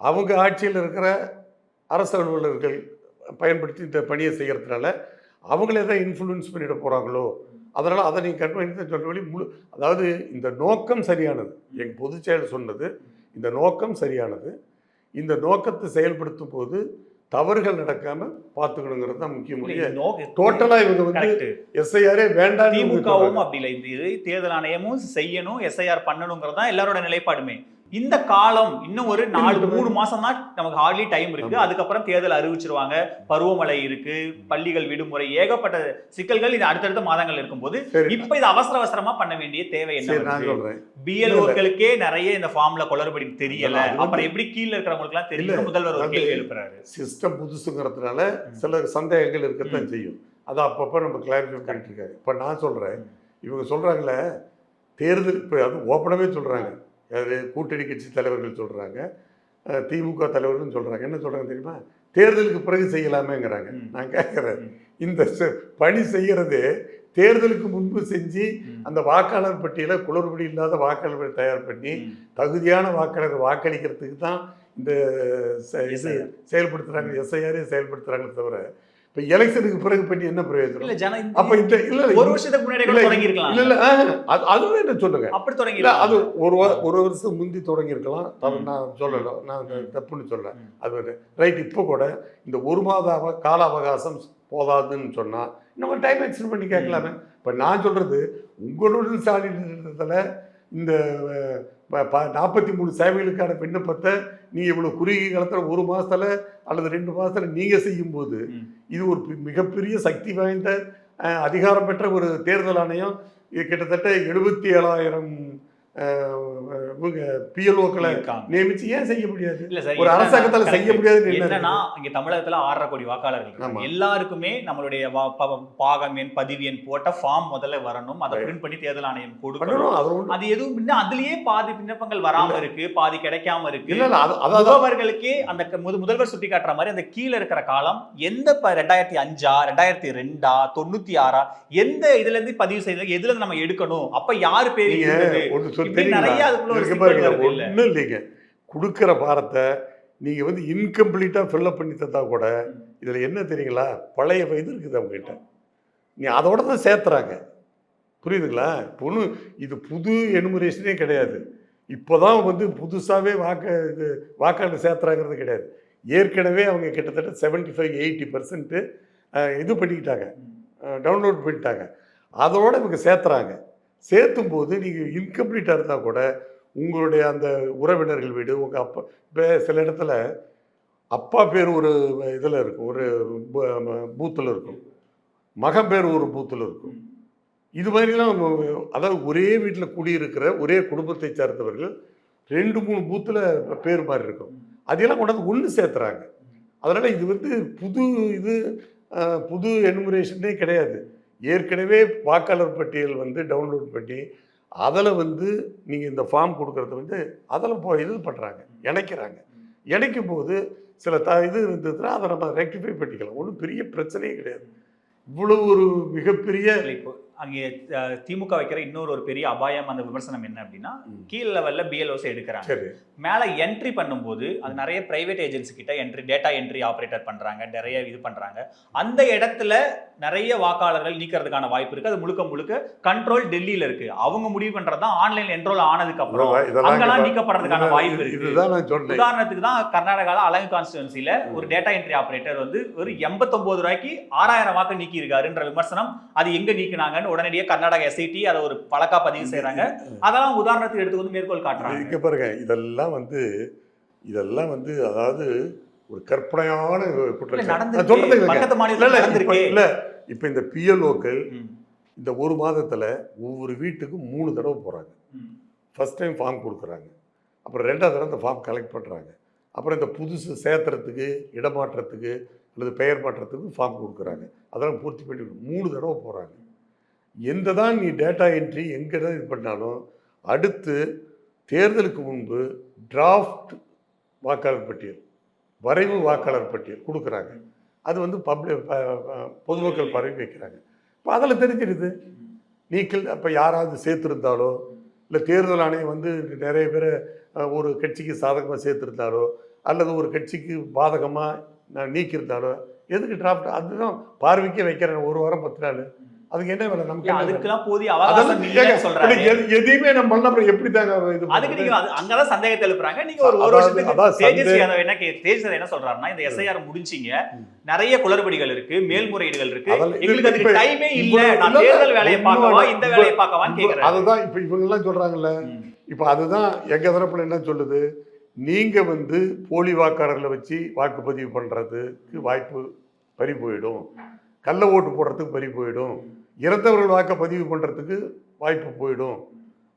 அவங்க ஆட்சியில் இருக்கிற அரசு அலுவலர்கள் பயன்படுத்தி இந்த பணியை செய்கிறதுனால அவங்களே தான் இன்ஃப்ளூயன்ஸ் பண்ணிட போகிறாங்களோ அதனால் அதை நீங்கள் கண்காணி தான் வழி முழு அதாவது இந்த நோக்கம் சரியானது. எங்கள் பொதுச் செயலர் சொன்னது இந்த நோக்கம் சரியானது. இந்த நோக்கத்தை செயல்படுத்தும் போது தவறுகள் நடக்காம பார்த்துக்கணுங்கிறது தான் முக்கிய டோட்டலா இவங்க வந்து எஸ்ஐஆரே வேண்டாம் திமுகவும் அப்படி இல்லை. இந்த தேர்தல் ஆணையமும் செய்யணும் எஸ்ஐஆர் பண்ணணுங்கிறது தான் எல்லாரோட நிலைப்பாடுமே. இந்த காலம் இன்னும் ஒரு நாலு மூணு மாசம் தான் நமக்கு ஹார்ட்லி டைம் இருக்கு. அதுக்கப்புறம் தேர்தல் அறிவிச்சிருவாங்க பருவமழை இருக்கு பள்ளிகள் விடுமுறை ஏகப்பட்ட சிக்கல்கள் இது அடுத்தடுத்த மாதங்கள் இருக்கும்போது இப்ப இது அவசர அவசரமா பண்ண வேண்டிய தேவை என்ன பிஎல்ஓக்களுக்கே நிறைய இந்த ஃபார்ம்ல குளறுபடி தெரியல. அப்புறம் எப்படி கீழ இருக்கிறவங்களுக்கு எல்லாம் தெரியல முதல்வர் ஒரு கேள்வி எழுப்புறாரு. சிஸ்டம் புதுசுங்கிறதுனால சில சந்தேகங்கள் இருக்கத்தான் செய்யும். அதை அப்பப்போ நம்ம கிளாரிஃபை பண்ணிட்டு இருக்காரு. இப்போ நான் சொல்றேன். இவங்க சொல்றாங்களே தேர்தல் இப்போ அது ஓப்பனாகவே சொல்றாங்க. யாரு கூட்டணி கட்சி தலைவர்கள் சொல்றாங்க அஹ், திமுக தலைவர்கள் சொல்றாங்க என்ன சொல்றாங்க தெரியுமா தேர்தலுக்கு பிறகு செய்யலாமேங்கிறாங்க. நான் கேட்குறேன். இந்த பணி செய்யறது தேர்தலுக்கு முன்பு செஞ்சு. அந்த வாக்காளர் பட்டியலை குளறுபடி இல்லாத வாக்காளர்களை தயார் பண்ணி. தகுதியான வாக்காளர் வாக்களிக்கிறதுக்கு தான் இந்த இது SIR. செயல்படுத்துறாங்க எஸ்ஐஆரே செயல்படுத்துறாங்களே தவிர இப்போ எலெக்ஷனுக்கு பிறகு பண்ணி என்ன இல்ல பிரயோஜனம் ஜன அப்ப இந்த இல்ல இல்ல, ஒரு வருஷத்துக்கு முன்னாடி கூட இல்ல, இல்ல இல்ல அது அதுவே என்ன சொல்லுங்க. அப்படி தொடங்கி இல்ல அது. ஒரு ஒரு வருஷம் முந்தி தொடங்கி இருக்கலாம் தவறு ம். நான் சொல்லல நான். தப்புன்னு ம். அது ரைட் இப்போ கூட இந்த ஒரு மாத கால அவகாசம் போதாதுன்னு சொன்னா நம்ம டைம் எக்ஸ்டெண்ட் பண்ணி கேட்கலாமே. இப்போ நான் சொல்றது உங்களுடன் சாலிடத்தில் இந்த நாற்பத்தி மூணு சேவைகளுக்கான விண்ணப்பத்தை நீ இவ்வளவு குறுகிய காலத்தில் ஒரு மாசத்துல அல்லது ரெண்டு மாசத்துல நீங்க செய்யும்போது. இது ஒரு மிகப்பெரிய சக்தி வாய்ந்த அதிகாரம் பெற்ற ஒரு தேர்தல் ஆணையம் இது கிட்டத்தட்ட எழுபத்தி ஏழாயிரம் பிஎல்ஓக்களை. நியமிச்சு ஏன் செய்ய முடியாது? இல்ல சார், ஒரு அரசாங்கத்தால செய்ய என்ன என்னன்னா இங்க தமிழகத்துல ஆறரை கோடி வாக்காளர்கள். எல்லாருக்குமே நம்மளுடைய பாகம் எண் பதிவு எண் போட்ட ஃபார்ம் முதல்ல வரணும். அதை. பிரிண்ட் பண்ணி தேர்தல் ஆணையம் கொடுக்கணும். அது எதுவும் இன்னும் அதுலயே பாதி விண்ணப்பங்கள் வராம இருக்கு. பாதி கிடைக்காம இருக்கு. முகவர்களுக்கே அந்த முதல்வர் சுட்டி காட்டுற மாதிரி அந்த கீழே இருக்கிற காலம் எந்த ரெண்டாயிரத்தி அஞ்சா ரெண்டாயிரத்தி ரெண்டா தொண்ணூத்தி ஆறா எந்த இதுல இருந்து பதிவு செய்யறது எதுல இருந்து நம்ம எடுக்கணும்? அப்ப யாரு பேர் நிறைய? ஒண்ணும் இல்லைங்க. கொடுக்குற பாரத்தை நீங்க வந்து இன்கம்ப்ளீட்டா ஃபில்லப் பண்ணி தந்தா கூட இதுல என்ன தெரியுங்களா? பழைய இது இருக்குது அவங்க கிட்ட நீ அதோட தான் சேர்த்துறாங்க. புரியுதுங்களா? பொண்ணு இது புது எனுமரேஷனே கிடையாது. இப்போதான் வந்து புதுசாகவே வாக்கு இது வாக்காளர் சேர்த்துறாங்கிறது கிடையாது. ஏற்கனவே அவங்க கிட்டத்தட்ட செவன்ட்டி ஃபைவ் எயிட்டி பர்சன்ட்டு இது பண்ணிக்கிட்டாங்க. டவுன்லோட் பண்ணிட்டாங்க. அதோட இவங்க சேர்த்துறாங்க. சேர்த்தும் போது நீங்கள் இன்கம்ப்ளீட்டாக இருந்தால் கூட உங்களுடைய அந்த உறவினர்கள் வீடு உங்கள் அப்பா இப்போ சில இடத்துல அப்பா பேர் ஒரு இதில் இருக்கும் ஒரு பூத்தில் இருக்கும். மகன் பேர் ஒரு பூத்தில் இருக்கும். இது மாதிரிலாம் அதாவது ஒரே வீட்டில் குடியிருக்கிற ஒரே குடும்பத்தை சேர்ந்தவர்கள் ரெண்டு மூணு பூத்தில் பேர் மாதிரி இருக்கும். அதையெல்லாம் கொண்டாந்து ஒன்று சேர்த்துறாங்க. அதனால் இது வந்து புது இது புது எனுமரேஷனே கிடையாது. ஏற்கனவே வாக்காளர் பட்டியல் வந்து டவுன்லோட் பண்ணி அதில் வந்து நீங்கள் இந்த ஃபார்ம் கொடுக்கறது வந்து அதில் போ இது பண்ணுறாங்க இணைக்கிறாங்க. இணைக்கும் போது சில த இது இருந்ததுன்னா அதை நம்ம ரெக்டிஃபை பண்ணிக்கலாம். ஒன்றும் பெரிய பிரச்சனையே கிடையாது. இவ்வளவு ஒரு மிகப்பெரிய இப்போ அங்கே திமுக வைக்கிற இன்னொரு ஒரு பெரிய அபாயம் அந்த விமர்சனம் என்ன அப்படின்னா. கீழ் லெவல்ல பிஎல்ஓஸ் எடுக்கிறாங்க. சரி. மேல என்ட்ரி பண்ணும்போது அது நிறைய பிரைவேட் ஏஜென்சி கிட்ட என்ட்ரி டேட்டா என்ட்ரி ஆபரேட்டர் பண்றாங்க நிறைய இது பண்றாங்க. அந்த இடத்துல நிறைய வாக்காளர்கள் நீக்கிறதுக்கான வாய்ப்பு இருக்கு. அது முழுக்க முழுக்க கண்ட்ரோல் டெல்லியில இருக்கு. அவங்க முடிவு பண்றதுதான் ஆன்லைன் என்ரோல் ஆனதுக்கு அப்புறம். அங்கெல்லாம் நீக்கப்படுறதுக்கான வாய்ப்பு இருக்கு. உதாரணத்துக்கு தான் கர்நாடகால அலங்கு கான்ஸ்டிடுவன்சில ஒரு டேட்டா என்ட்ரி ஆபரேட்டர் வந்து ஒரு எண்பத்தொன்பது ரூபாய்க்கு ஆறாயிரம் வாக்கு நீக்கி இருக்காருன்ற விமர்சனம் அது எங்க நீக்கினாங்கன்னு உடனடியாக கர்நாடகா எஸ்ஐடி அதை ஒரு பழக்கா பதிவு செய்றாங்க. அதெல்லாம் உதாரணத்துக்கு எடுத்து வந்து மேற்கோள் காட்டுறாங்க. இங்க பாருங்க இதெல்லாம் வந்து இதெல்லாம் வந்து அதாவது ஒரு கற்பனையான குற்றச்சாட்டு. பக்கத்து இல்ல, இப்ப- இந்த பிஎல்ஓக்கள் இந்த ஒரு மாதத்துல ஒவ்வொரு வீட்டுக்கும் மூணு தடவை போறாங்க. ம், ஃபர்ஸ்ட் டைம் ஃபார்ம் கொடுக்குறாங்க. அப்புறம் ரெண்டாவது தடவை இந்த ஃபார்ம் கலெக்ட் பண்ணுறாங்க அப்புறம் இந்த புதுசு சேர்த்துறதுக்கு இடமாற்றத்துக்கு அல்லது பெயர் மாற்றத்துக்கு ஃபார்ம் கொடுக்குறாங்க. அதெல்லாம் பூர்த்தி பண்ணி மூணு தடவை போகிறாங்க எந்த தான் நீ டேட்டா என்ட்ரி எங்கே தான் இது பண்ணாலும் அடுத்து தேர்தலுக்கு முன்பு டிராஃப்ட் வாக்காளர் பட்டியல். வரைவு வாக்காளர் பட்டியல் கொடுக்குறாங்க. அது வந்து பப்ளிக் பொதுமக்கள் பரவி வைக்கிறாங்க. இப்போ அதில் தெரிஞ்சிடுது நீக்கல் அப்போ யாராவது சேர்த்துருந்தாலோ இல்லை தேர்தல் ஆணையம் வந்து நிறைய பேரை ஒரு கட்சிக்கு சாதகமாக சேர்த்துருந்தாலோ அல்லது ஒரு கட்சிக்கு பாதகமாக நீக்கியிருந்தாலோ எதுக்கு டிராஃப்ட் அதுதான் பார்வைக்கே வைக்கிறேன். ஒரு வாரம் பத்து நாள். அதுக்கு என்ன வேலை? நமக்கு? அதுக்கெல்லாம் போதிய அவகாசம் இல்லைன்னு சொல்றாங்க. எதையுமே நம்ம பண்ண அப்புறம் எப்படி தாங்க இது அதுக்கு? நீங்க அங்கதான் சந்தேகத்தை எழுப்புறாங்க. நீங்க ஒரு ஒரு வருஷத்துக்கு சந்தே- யாதவ் என்ன தேஜஸ்வி என்ன சொல்றாருன்னா இந்த எஸ்ஐஆர் முடிச்சீங்க நிறைய குளறுபடிகள் இருக்கு மேல்முறையீடுகள் இருக்கு. எங்களுக்கு அதுக்கு டைமே இல்ல. நான் தேர்தல் வேலையை பார்க்கவா. இந்த வேலையை பார்க்கவான்னு இப்ப கேக்குறாரு. அதுதான் இப்போ இவங்கெல்லாம் சொல்கிறாங்கல்ல ம். இப்போ அதுதான் எங்க தரப்புல என்ன சொல்லுது? நீங்க வந்து போலி வாக்காளர்களை வச்சு வாக்குப்பதிவு பண்றதுக்கு வாய்ப்பு பறி போயிடும் கள்ள ஓட்டு போடுறதுக்கு பறி போயிடும். இறந்தவர்கள் வாக்கை பதிவு பண்றதுக்கு வாய்ப்பு போயிடும்.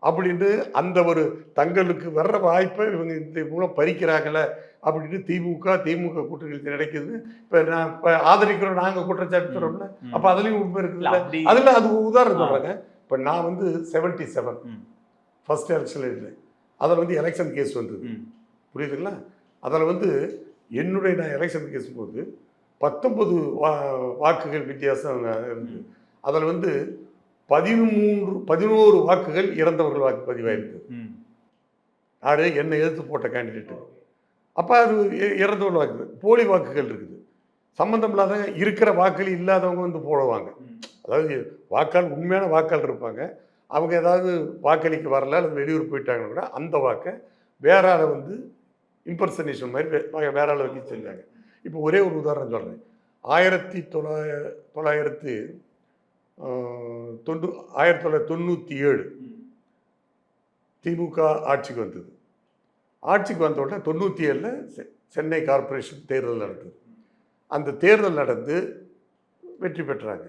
அப்படின்னு அந்த ஒரு தங்களுக்கு வர்ற வாய்ப்பை இவங்க இந்த மூலம் பறிக்கிறாங்களே அப்படின்னு திமுக திமுக கூட்டணி நடக்குது. இப்போ நான் இப்போ ஆதரிக்கிறோம் நாங்கள் குற்றச்சாட்டு ம். அப்போ அதுலேயும் உண்மை அப்படி அதில் அது உதாரணம். சொல்கிறாங்க இப்போ நான் வந்து செவன்ட்டி செவன் ம். ஃபர்ஸ்ட் எலெக்ஷனில் இருந்தேன். அதில் வந்து எலெக்ஷன் கேஸ் வந்தது. புரியுதுங்களா? அதில் வந்து என்னுடைய நான் எலெக்ஷன் கேஸ் போது பத்தொன்பது வா வாக்குகள் வித்தியாசம் இருந்தது அதில் வந்து பதிமூன்று பதினோரு வாக்குகள் இறந்தவர்கள் வாக்கு பதிவாயிருக்கு. யாரு? என்னை எதிர்த்து போட்ட கேண்டிடேட்டு அப்போ அது இறந்தவர்கள் வாக்கு போலி வாக்குகள் இருக்குது. சம்மந்தம் இல்லாத இருக்கிற வாக்குகள் இல்லாதவங்க வந்து போடுவாங்க. அதாவது வாக்காளர் உண்மையான வாக்காளர் இருப்பாங்க. அவங்க ஏதாவது வாக்களிக்க வரல அல்லது வெளியூர் போயிட்டாங்கன்னா கூட அந்த வாக்கை வேற ஆளை வந்து இம்பர்சனேஷன் மாதிரி வே- வேற ஆளை வச்சு செஞ்சாங்க. இப்போ ஒரே ஒரு உதாரணம் சொல்கிறேன் ஆயிரத்தி தொள்ளாய தொள்ளாயிரத்தி தொண்ணூ ஆயிரத்தி தொள்ளாயிரத்தி தொண்ணூற்றி ஏழு திமுக ஆட்சிக்கு வந்தது. ஆட்சிக்கு வந்த உடனே தொண்ணூற்றி ஏழில் சென்னை கார்ப்பரேஷன் தேர்தல் நடந்தது. அந்த தேர்தல் நடந்து வெற்றி பெற்றாங்க.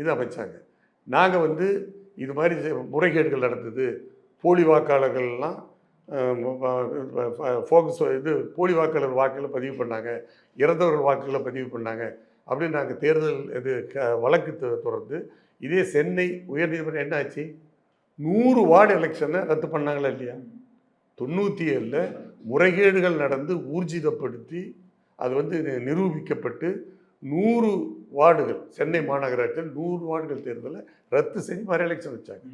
இது அமைச்சாங்க. நாங்கள் வந்து இது மாதிரி முறைகேடுகள் நடந்தது. போலி வாக்காளர்கள்லாம் ஃபோக்கஸ் இது போலி வாக்காளர் வாக்குகளை பதிவு பண்ணாங்க. இறந்தவர்கள் வாக்குகளை பதிவு பண்ணாங்க. அப்படின்னு நாங்கள் தேர்தல் இது க வழக்கு தொடர்ந்து இதே சென்னை உயர்நீதிமன்றம் என்ன ஆச்சு? நூறு வார்டு எலெக்ஷனை ரத்து பண்ணாங்களா இல்லையா? தொண்ணூற்றி ஏழில் முறைகேடுகள் நடந்து ஊர்ஜிதப்படுத்தி அது வந்து நிரூபிக்கப்பட்டு நூறு வார்டுகள் சென்னை மாநகராட்சியில் நூறு வார்டுகள் தேர்தலை ரத்து செஞ்சு மறு எலெக்ஷன் வச்சாங்க.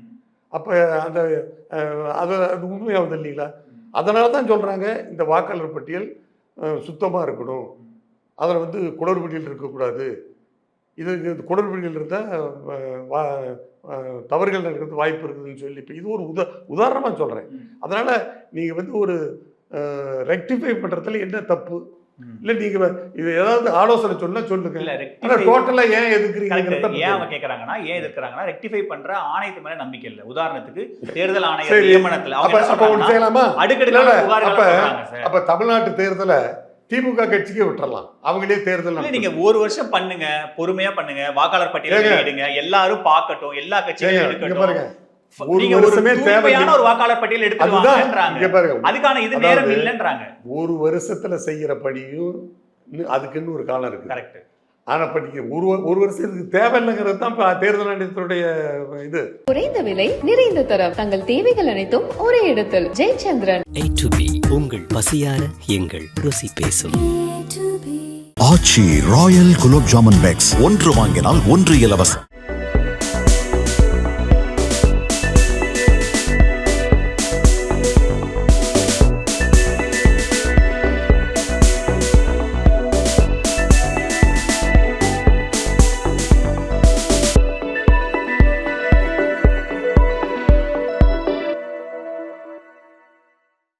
அப்போ அந்த அது அது உண்மையாகுது இல்லைங்களா அதனால தான் சொல்கிறாங்க இந்த வாக்காளர் பட்டியல் சுத்தமாக இருக்கணும். அதில் வந்து குளறுபடிகள் இருக்கக்கூடாது. இது இது குளறுபடிகள் இருந்தால் தவறுகள் நடக்கிறது வாய்ப்பு இருக்குதுன்னு சொல்லி இப்போ இது ஒரு உதா உதாரணமாக சொல்கிறேன் அதனால் நீங்கள் வந்து ஒரு ரெக்டிஃபை பண்ணுறதுல என்ன தப்பு? இல்லை நீங்கள் இது ஏதாவது ஆலோசனை சொன்னா சொல்லுங்க rectify- டோட்டலாக ஏன். எதுக்குறீங்கிறத ஏன் அவங்க கேக்குறாங்கன்னா ஏன் எதிர்க்கிறாங்கன்னா ரெக்டிஃபை பண்ற ஆணையத்து மேல நம்பிக்கை இல்ல உதாரணத்துக்கு தேர்தல் ஆணையர். நியமனத்துல அப்போ அப்போ ஒன்று செய்யலாமா. புகார்கள் அப்ப-. அப்ப தமிழ்நாட்டு தேர்தலை திமுக கட்சிக்கே விட்டுறலாம் அவங்களே தேர்தல். நீங்க ஒரு வருஷம் பண்ணுங்க பொறுமையா பண்ணுங்க வாக்காளர் பட்டியலை எல்லாரும் பார்க்கட்டும் எல்லா பாருங்க ஒரு நீங்க ஒரு வாக்காளர் பட்டியல் பாருங்க. அதுக்கான இது நேரம் இல்லைன்றாங்க. ஒரு வருஷத்துல செய்யற பணியும் இன்னும் அதுக்குன்னு ஒரு காலம் இருக்கு. கரெக்ட் ஆனா இப்ப நீங்க ஒரு ஒரு வருஷத்துக்கு தேவையில்லைங்கிறது தான் தேர்தல் ஆணையத்தினுடைய இது. குறைந்த விலை நிறைந்த தரம். தங்கள் தேவைகள் அனைத்தும் ஒரே இடத்தில். ஜெயச்சந்திரன். A to B. உங்கள் பசியார எங்கள் ருசி பேசும். Aachi royal gulab jamun packs. ஒன்று வாங்கினால் ஒன்று இலவசம்.